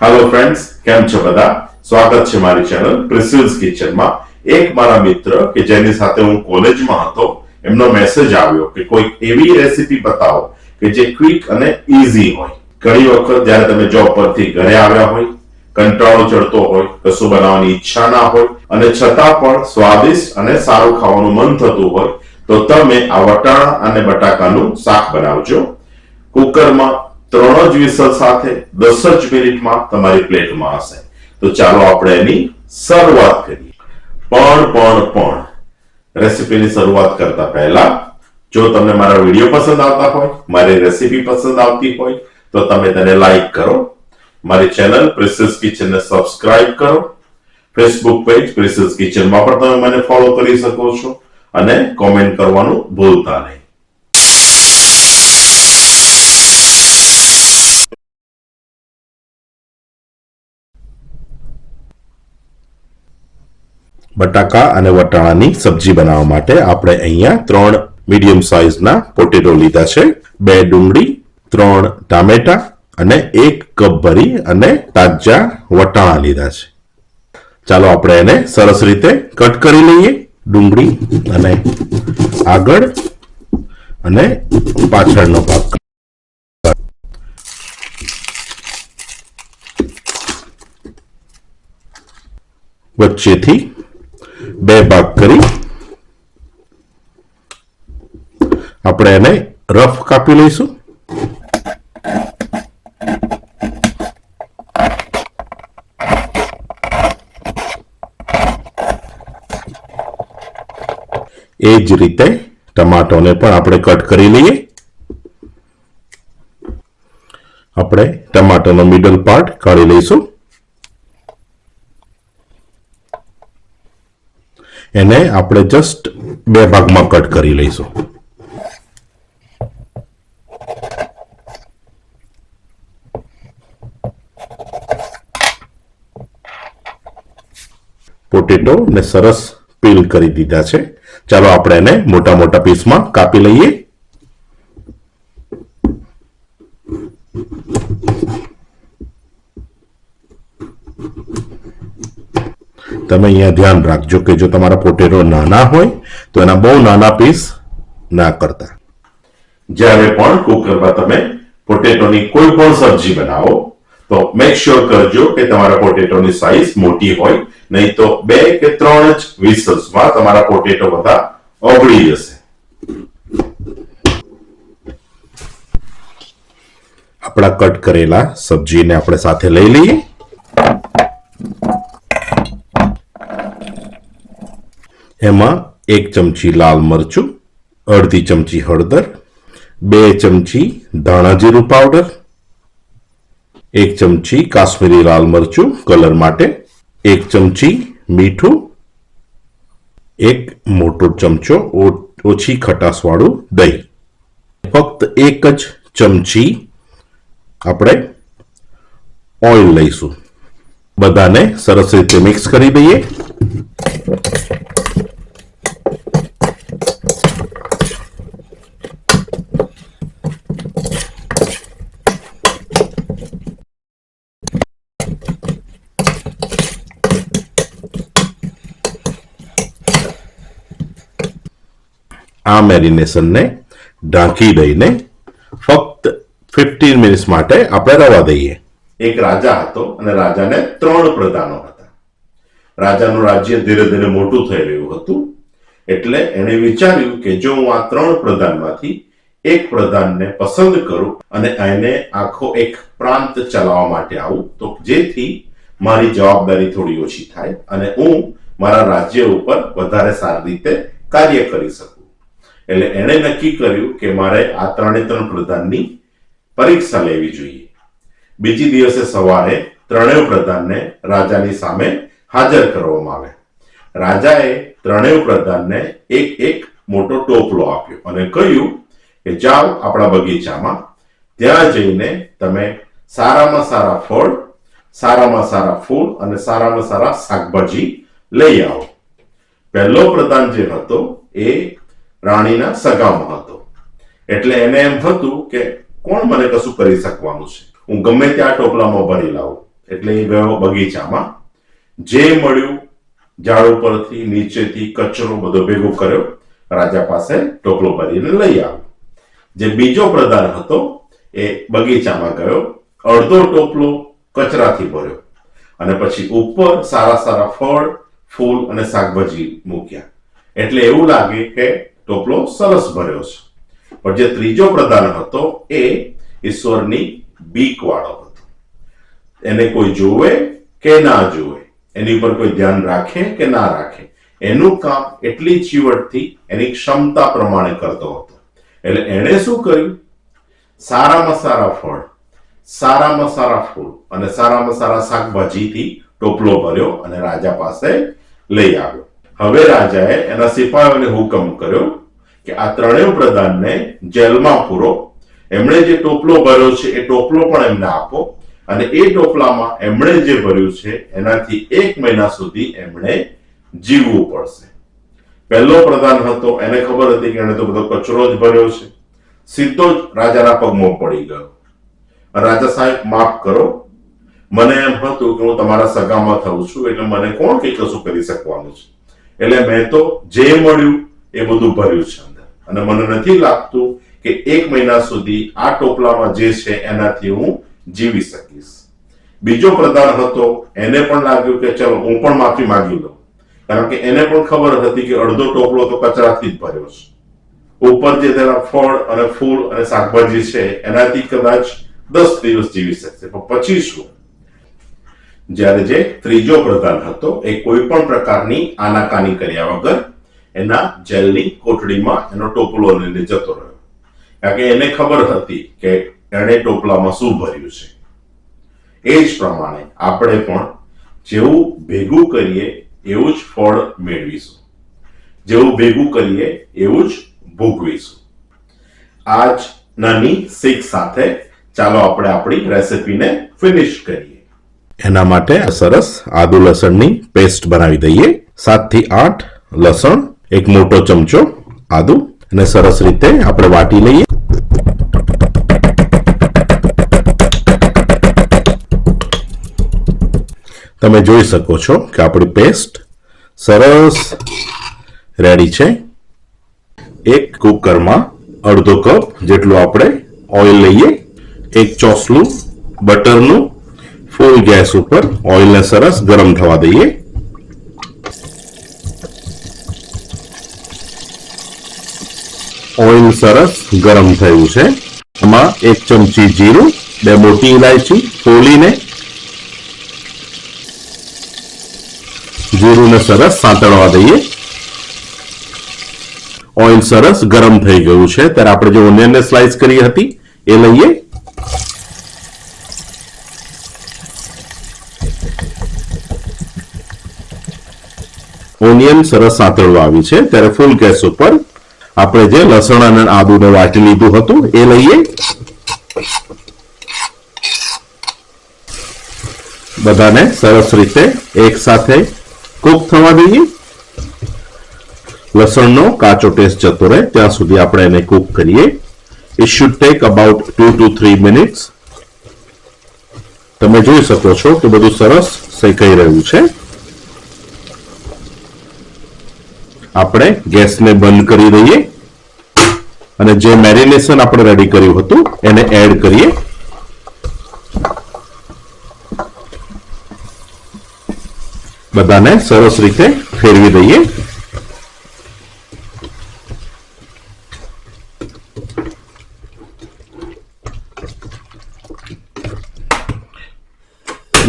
Hello friends કેમ છો બધા? સ્વાગત છે મારી ચેનલ પ્રિસિલ્સ કિચનમાં એક મારા મિત્ર કે જેની સાથે હું કોલેજમાં હતો, એમનો મેસેજ આવ્યો કે કોઈ એવી રેસીપી બતાવો કે જે ક્વિક અને ઈઝી હોય. ઘણી વખત જ્યારે તમે જોબ પરથી ઘરે આવ્યા હોય, કંટાળો ચડતો હોય, કશું બનાવવાની ઈચ્છા ના હોય, અને છતાં પણ સ્વાદિષ્ટ અને સારું ખાવાનું મન થતું હોય, તો તમે આ વટાણા અને બટાકાનું શાક બનાવજો. કુકરમાં ત્રણ જ વિસલ સાથે દસ જ મિનિટમાં તમારી પ્લેટમાં હશે. તો ચાલો આપણે એની શરૂઆત કરીએ. પણ પણ પણ. રેસીપીની શરૂઆત કરતા પહેલા, જો તમને મારા વીડિયો પસંદ આવતા હોય, મારી રેસીપી પસંદ આવતી હોય, તો તમે તેને લાઈક કરો. મારી ચેનલ પ્રિસિસ કિચનને સબસ્ક્રાઇબ કરો. ફેસબુક પેજ પ્રિસિસ કિચનમાં પણ તમે મને ફોલો કરી શકો છો અને કોમેન્ટ કરવાનું ભૂલતા નહીં. બટાકા અને વટાણાની સબ્જી બનાવવા માટે આપણે અહીંયા ત્રણ મીડિયમ સાઇઝના પોટેટો લીધા છે. બે ડુંગળી, ત્રણ ટામેટા અને એક કપ ભરી અને તાજા વટાણા લીધા છે. ચાલો આપણે એને સરસ રીતે કટ કરી લઈએ. ડુંગળી અને આગળ અને પાછળનો ભાગ. વચ્ચેથી બે ભાગ કરી. આપણે એને રફ કાપી લઈશું. એ જ રીતે ટમાટોને પણ આપણે કટ કરી લઈએ. આપણે ટમાટોનો મિડલ પાર્ટ કાઢી લઈશું. એને આપણે જસ્ટ બે ભાગમાં કટ કરી લઈશું. પોટેટો ને સરસ પીલ કરી દીધા છે. ચાલો આપણે એને મોટા મોટા પીસમાં કાપી લઈએ. તમે અહીંયા ધ્યાન રાખજો કે જો તમારા પોટેટો નાના હોય, તો એના બહુ નાના પીસ ના કરતા. જ્યારે પણ કુકરમાં તમે પોટેટોની કોઈ પણ સબ્જી બનાવો, તો મેક શ્યોર કરજો કે તમારા પોટેટોની સાઈઝ મોટી હોય, નહીં તો બે કે ત્રણ જ વિસલ્સમાં તમારા પોટેટો બધા ઓગળી જશે. આપણા કટ કરેલા સબ્જીને આપણે સાથે લઈ લઈએ. એમાં એક ચમચી લાલ મરચું, અડધી ચમચી હળદર, બે ચમચી ધાણા જીરું પાવડર, એક ચમચી કાશ્મીરી લાલ મરચું કલર માટે, એક ચમચી મીઠું, એક મોટો ચમચો ઓછી ખટાશવાળું દહીં. ફક્ત એક જ ચમચી આપણે ઓઇલ લઈશું. બધાને સરસ રીતે મિક્સ કરી દઈએ. આ મેરિનેશનને ઢાંકી દઈને ફક્ત ફિફ્ટીન મિનિટ્સ માટે આપણે રવા દઈએ એક રાજા હતો અને રાજાને ત્રણ પ્રધાનો હતા રાજાનું રાજ્ય ધીરે ધીરે મોટું થઈ રહ્યું હતું એટલે એણે વિચાર્યું કે જો હું આ ત્રણ પ્રધાનમાંથી એક પ્રધાનને પસંદ કરું અને એને આખો એક પ્રાંત ચલાવવા માટે આવું, તો જેથી મારી જવાબદારી થોડી ઓછી થાય અને હું મારા રાજ્ય ઉપર વધારે સારી રીતે કાર્ય કરી શકું. એટલે એણે નક્કી કર્યું કે મારે આ ત્રણે ત્રણ પ્રધાનની પરીક્ષા લેવી જોઈએ. બીજી દિવસે સવારે ત્રણેય પ્રધાનને રાજાની સામે હાજર કરવામાં આવે રાજાએ ત્રણેય પ્રધાનને એક એક મોટો ટોપલો આપ્યો અને કહ્યું કે જાઓ આપણા બગીચામાં, ત્યાં જઈને તમે સારામાં સારા ફળ, સારામાં સારા ફૂલ અને સારામાં સારા શાકભાજી લઈ આવો. પહેલો પ્રધાન જે હતો એ રાણીના સગામાં હતો. એટલે એને એમ હતું કે કોણ મને કશું કરી શકવાનું છે? હું ગમે ત્યાં ટોપલામાં ભરી લાવું. એટલે એ ગયો બગીચામાં. જે મળ્યું, ઝાડ ઉપરથી, નીચેથી, કચરો બધો ભેગો કર્યો, રાજા પાસે ટોપલો ભરીને લઈ આવ્યો. જે બીજો પ્રધાન હતો, એ બગીચામાં ગયો, અડધો ટોપલો કચરાથી ભર્યો. અને પછી ઉપર સારા સારા ફળ, ફૂલ અને શાકભાજી મૂક્યા. એટલે એવું લાગે કે ટોપલો સરસ ભર્યો છે. પણ જે ત્રીજો પ્રધાન હતો એ ઈશ્વરની બીક વાળો હતો. એને કોઈ જોવે કે ના જોવે એની ઉપર કોઈ ધ્યાન રાખે કે ના રાખે? એનું કામ એટલી ચીવટથી એની ક્ષમતા પ્રમાણે કરતો હતો. એટલે એણે શું કર્યું? સારામાં સારા ફળ, સારામાં સારા ફૂલ અને સારામાં સારા શાકભાજીથી ટોપલો ભર્યો અને રાજા પાસે લઈ આવ્યો. હવે રાજાએ એના સિપાહીઓને હુકમ કર્યો કે આ ત્રણેય પ્રધાનને જેલમાં પૂરો. એમણે જે ટોપલો ભર્યો છે, એ ટોપલો પણ એમને આપો. અને એ ટોપલામાં એમણે જે ભર્યું છે, એનાથી એક મહિના સુધી એમણે જીવવું પડશે. પહેલો પ્રધાન હતો, એને ખબર હતી કે એને તો બધો કચરો જ ભર્યો છે. સીધો જ રાજાના પગમાં પડી ગયો. રાજા સાહેબ, માફ કરો. મને એમ હતું કે હું તમારા સગામાં થઉં છું, એટલે મને કોણ કઈ કશું કરી શકવાનું છે? એટલે મેં તો જે મળ્યું એ બધું ભર્યું છે. અને મને નથી લાગતું કે એક મહિના સુધી આ ટોપલામાં જે છે એનાથી હું જીવી શકીશ. બીજો પ્રધાન હતો, એને પણ લાગ્યું કે ચલો, હું પણ માફી માંગી લઉં. કારણ કે એને પણ ખબર હતી કે અડધો ટોપલો તો કચરાથી જ ભર્યો છે. ઉપર જે તેના ફળ અને ફૂલ અને શાકભાજી છે, એનાથી કદાચ દસ દિવસ જીવી શકશે. પણ પછી શું? જ્યારે જે ત્રીજો પ્રધાન હતો, એ કોઈ પણ પ્રકારની આનાકાની કર્યા વગર એના જેલની કોટડીમાં એનો ટોપલો લઈને જતો રહ્યો. કારણ કે એને ખબર હતી કે એણે ટોપલામાં શું ભર્યું છે. એ જ પ્રમાણે આપણે પણ જેવું ભેગું કરીએ એવું જ ફળ મેળવીશું. જેવું ભેગું કરીએ એવું જ ભોગવીશું. આજ નાની શીખ સાથે ચાલો આપણે આપણી રેસિપીને ફિનિશ કરીએ. એના માટે સરસ આદુ લસણની પેસ્ટ બનાવી દઈએ. સાતથી આઠ લસણ એક મોટો ચમચો આદુ અને સરસ રીતે આપણે વાટી લઈએ. તમે જોઈ શકો છો કે આપણી પેસ્ટ સરસ રેડી છે. એક કુકરમાં અડધો કપ જેટલું આપણે ઓઇલ લઈએ. એક ચોસલું બટરનું ફૂલ ગેસ ઉપર ઓઇલને સરસ ગરમ થવા દઈએ. ઓઇલ સરસ ગરમ થયું છે. એમાં એક ચમચી જીરું, બે મોટી ઇલાયચી ફોલીને જીરુંને સરસ સાંતળવા દઈએ. ઓઇલ સરસ ગરમ થઈ ગયું છે. ત્યારે આપણે જે ઓનિયનને સ્લાઇસ કરી હતી, એ લઈએ. ઓનિયન સરસ સાંતળવા આવી છે. ત્યારે ફૂલ ગેસ ઉપર આપણે જે લસણ અને આદુને વાટી લીધું હતું, એ લઈએ. બધાને સરસ રીતે એક સાથે કુક થવા દઈએ. લસણનો કાચો ટેસ્ટ જતો રહે, ત્યાં સુધી આપણે એને કુક કરીએ. It should take about two to three minutes તમે જોઈ શકો છો કે બધું સરસ શેકાઈ રહ્યું છે. આપણે ગેસને બંધ કરી દઈએ. અને જે મેરિનેશન આપણે રેડી કર્યું હતું, એને એડ કરીએ. બધાને સરસ રીતે ફેરવી દઈએ.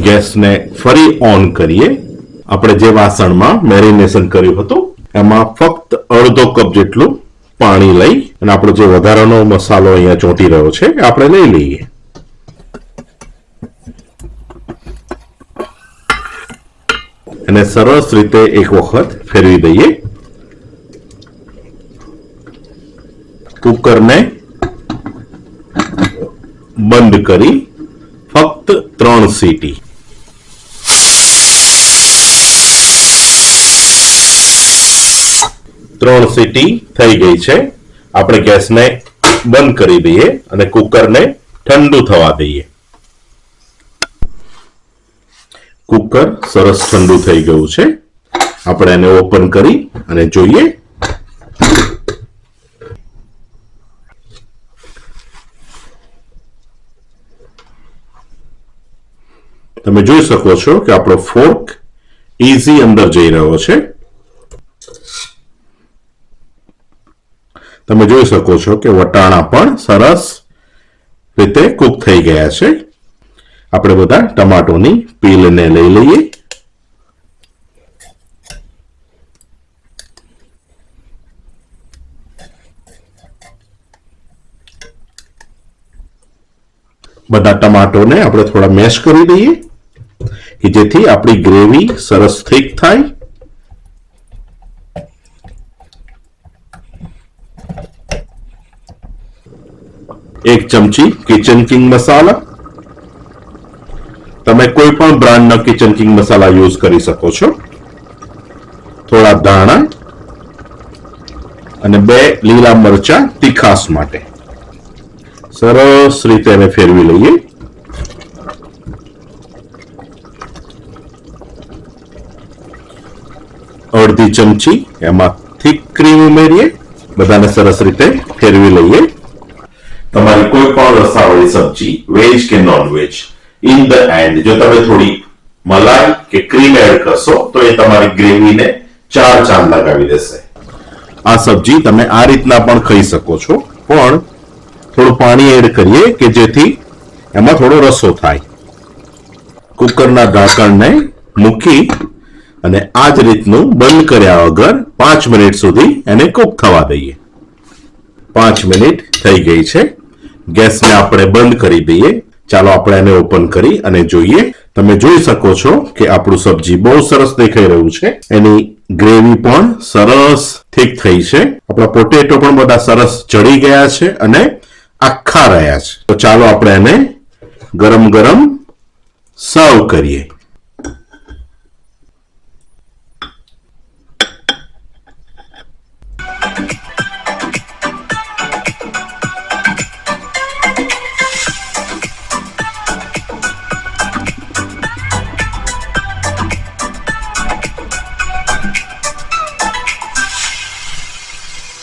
ગેસને ફરી ઓન કરીએ. આપણે જે વાસણમાં મેરિનેશન કર્યું હતું એમાં ફક્ત અડધો કપ જેટલું પાણી લઈ અને આપણો જે વધારાનો મસાલો અહીંયા ચોંટી રહ્યો છે આપણે લઈ લઈએ. અને સરસ રીતે એક વખત ફેરવી દઈએ. કુકરને બંધ કરી ફક્ત ત્રણ સીટી. ત્રણ સીટી થઈ ગઈ છે. આપણે ગેસને બંધ કરી દઈએ અને કુકરને ઠંડુ થવા દઈએ. કુકર સરસ ઠંડુ થઈ ગયું છે. આપણે એને ઓપન કરી અને જોઈએ. તમે જોઈ શકો છો કે આપણો ફોર્ક ઇઝી અંદર જઈ રહ્યો છે. તમે જોઈ શકો છો કે વટાણા પણ સરસ રીતે કૂક થઈ ગયા છે. આપણે બધા ટમાટોની પીલને લઈ લઈએ. બધા ટમાટોને આપણે થોડા મેશ કરી દઈએ. કે જેથી આપણી ગ્રેવી સરસ થીક થાય. ચમચી કિચન કિંગ મસાલા તમે કોઈ પણ બ્રાન્ડના કિચન કિંગ મસાલા યુઝ કરી શકો છો. થોડા ધાણા અને બે લીલા મરચા તીખાસ માટે. સરસ રીતે એને ફેરવી લઈએ. અડધી ચમચી એમાં થીક ક્રીમ ઉમેરીએ. બધાને સરસ રીતે ફેરવી લઈએ. તમારી કોઈ પણ રસાવાળી સબ્જી વેજ કે non veg in the and જો તમે થોડી મલાઈ કે ક્રીમ એડ કરશો, તો એ તમારી ગ્રેવીને ચાર ચાંદ લગાવી દેશે. આ સબ્જી તમે આ રીતના પણ ખાઈ શકો છો, પણ થોડું પાણી એડ કરીએ કે જેથી એમાં થોડો રસો થાય. કુકરના ઢાંકણને મૂકી અને આ જ રીતનું બંધ કર્યા વગર પાંચ મિનિટ સુધી એને કૂક થવા દઈએ. પાંચ મિનિટ થઈ ગઈ છે. ગેસને આપણે બંધ કરી દઈએ. ચાલો આપણે એને ઓપન કરી અને જોઈએ. તમે જોઈ શકો છો કે આપણું સબ્જી બહુ સરસ દેખાઈ રહ્યું છે. એની ગ્રેવી પણ સરસ થીક થઈ છે. આપણા પોટેટો પણ બધા સરસ ચડી ગયા છે અને આખા રહ્યા છે. તો ચાલો આપણે એને ગરમ ગરમ સર્વ કરીએ.